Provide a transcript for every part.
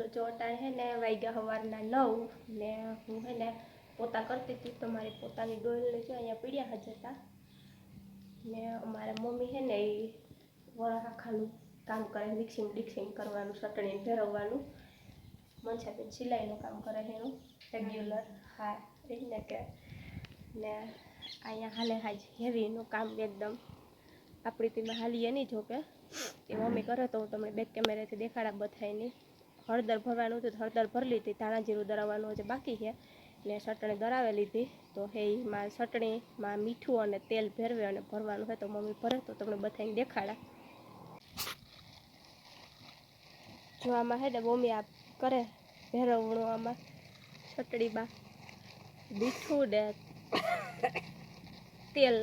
હાલો જો અટાણે હે ને, વાગ્યા સવારના નવ ને હું હે ને પોતા કરતી હતી તો મારી પોતાની ડોલને જો અહીંયા પીડ્યા હતા. ને અમારા મમ્મી હે ને એ વરા આખાનું કામ કરે, મિક્સિંગ, ડિક્સિંગ કરવાનું, ચટણી ફેરવવાનું મનસાબેન સિલાઈનું કામ કરે એનું રેગ્યુલર હા એને કે. ને અહીંયા હાલે હાજ હેવીનું કામ એકદમ. આપણી તેમાં હાલીએ નહીં જો કે એ મમ્મી કરે તો હું તમને બેક કેમેરાથી દેખાડા બધાય નહીં હળદર ભરવાનું હતું હળદર ભરી લીધી, ધાણા જીરું દરાવવાનું હજી બાકી છે. ને ચટણી દરાવી લીધી. તો હે એમાં ચટણીમાં મીઠું અને તેલ ભેરવે અને ભરવાનું હોય તો મમ્મી ભરે તો તમને બધાને દેખાડા. જો આમાં હે ને મમ્મી આ કરે ભેરવણું આમાં ચટણીમાં મીઠું ને તેલ.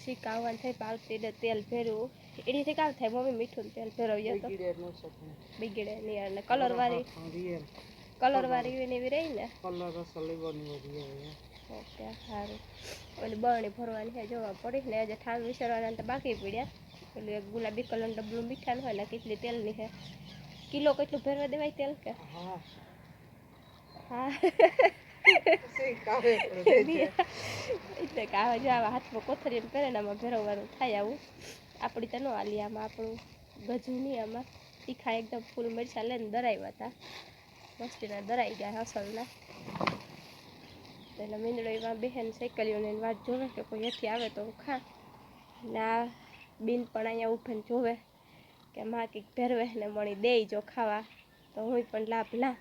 શીકાવવાનું થાય પાવતી ને તેલ ભેરવું એડીથી કામ થાય મમ્મી મીઠું તેલ ફેરવ્યો તો. બિગડે નહીં અને કલર વાળી કલર વાળી એવી ને? એવી રહી ને ઓકે સારું. ઓલી બરણી ભરવાની છે જોવા પડી ને આજે ઠાલ વિસરવાના તો બાકી પડ્યા. પેલું એક ગુલાબી કલરનું ડબલું મીઠાનું હોય ને કેટલી તેલની છે. કિલો કેટલું ભરવા દેવાય તેલ કે? હા. હા. એટલે કે આવા જો આવા હાથમાં કોથળી એમ ને આમાં ભેરવવાનું થાય આવું આપણી તો ન આલી આમાં આપણું ગજુ નહીં આમાં તીખા એકદમ ફૂલ મરચાં લઈને દરાવ્યા હતા મસ્તીના દરાઈ ગયા હસલના એટલે મીંદડો એમાં બહેન સાયકલીઓને વાત જોવે કે કોઈ હેઠી આવે તો હું ખા. ને બીન પણ અહીંયા ઊભીને જોવે, કે માં કંઈક ભેરવે ને મણી દે જો ખાવા. તો હું પણ લાભ લા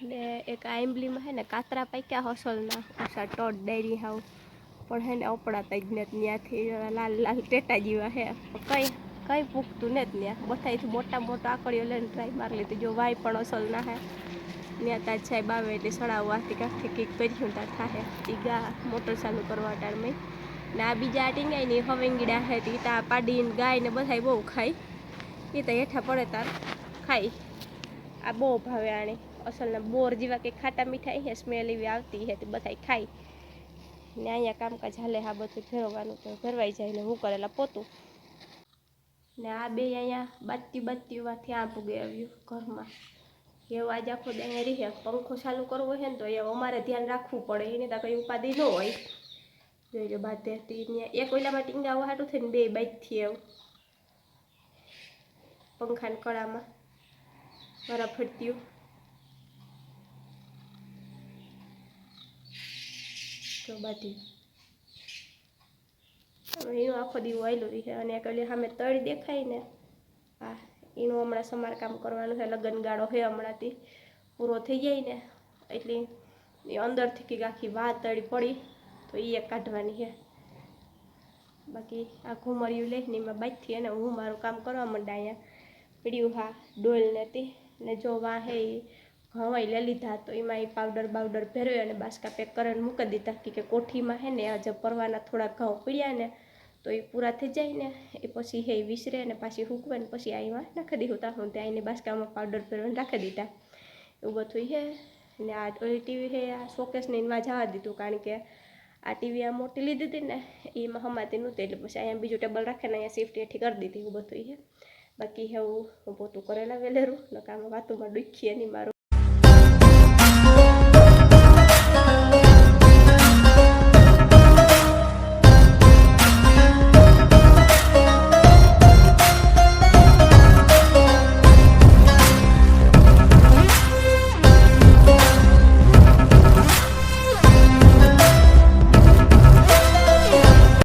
ને એક આંબલીમાં હે ને કાતરા પાક્યા હોસલના ઓછા ટોટ ડેરી હાવ. પણ હે ને અપડાતા જ ને ત્યાંથી લાલ લાલ ટેટા જેવા હે. કંઈ, કઈ પૂગતું ને ત્યાં બધાથી મોટા મોટા આકડીઓ લઈને ટ્રાય મારી લીધી જો વાય પણ અસલ ના હે. ત્યાં તાજ સાહેબ આવે એટલે સડાવવાથી કાંકથી કંઈક કર્યું ત્યાં થાય એ ગા મોટર ચાલુ કરવા ટાણમાં ને આ બીજા ટીંગાઈ ને હવેંગીડા હે તે તા પાડીને ગાય ને બધાય બહુ ખાય. એ તો હેઠા પડે તાર. ખાય. આ બહુ ભાવે આણે. અસલના બોર જેવા કે ખાટા મીઠાઈ હે સ્મેલ એવી આવતી હે, તે બધાય ખાય. ને અહીંયા કામકાજ હાલે, હા, બધું ફેરવવાનું તો ફેરવાઈ જાય ને હું કરેલા પોતું. ને આ બે અહીંયા બાતી બાજતીમાંથી આ પૂગે આવ્યું ઘરમાં. એવું આજે આખો દે રહે. પંખો ચાલુ કરવો છે ને તો એ અમારે ધ્યાન રાખવું પડે, એને તો કંઈ ઉપાધિ ન હોય. જોઈજો બાદ એક ઓલામાં ટીંગા હાટું થઈને બે બાજથી એવું પંખાને કળામાં. બરાબર ફરત્યું તો બધી એનું આખો દી વાયલું રહે અને પેલી સામે તળી દેખાય ને. હા એનું હમણાં સમારકામ કરવાનું છે, લગ્ન ગાળો છે હમણાંથી. પૂરો થઈ જાય ને, એટલે એ અંદરથી કંઈક આખી વાત તળી પડી, તો એ એક કાઢવાની છે. બાકી આ ઘુમરિયું લઈને એમાં બાજથી એને હું મારું કામ કરવા માંડા અહીંયા. પીડ્યું હા ડોલ નથી ને જો વાં હે ઘવાઈ લઈ લીધા તો એમાં એ પાવડર બાવડર ભેરવે અને બાસકા પેક કરીને મૂકી દીધા કે કોઠીમાં હે ને આજે પરવાના થોડા ઘઉં પીડ્યા ને તો એ પૂરા થઈ જાય ને એ પછી હે વિસરે અને પાછી હૂકવે ને પછી આમાં નાખી દીધું. તા હું ત્યાં એને બાસકામાં પાવડર ભેરવીને રાખી દીધા. એવું બધું હે ને આ ઓલી ટીવી હે, આ શોકેસને એમાં જવા દીધું કારણ કે આ ટીવી આ મોટી લીધી હતી ને એમાં હમાતી નહોતી એટલે પછી અહીંયા બીજું ટેબલ રાખે ને અહીંયા સેફટી એઠી કરી દીધી. એવું બધું હે. બાકી હેવું હું પોતું કરેલા વેલેરું નકામાં વાતોમાં ડૂખીએ નહીં મારું.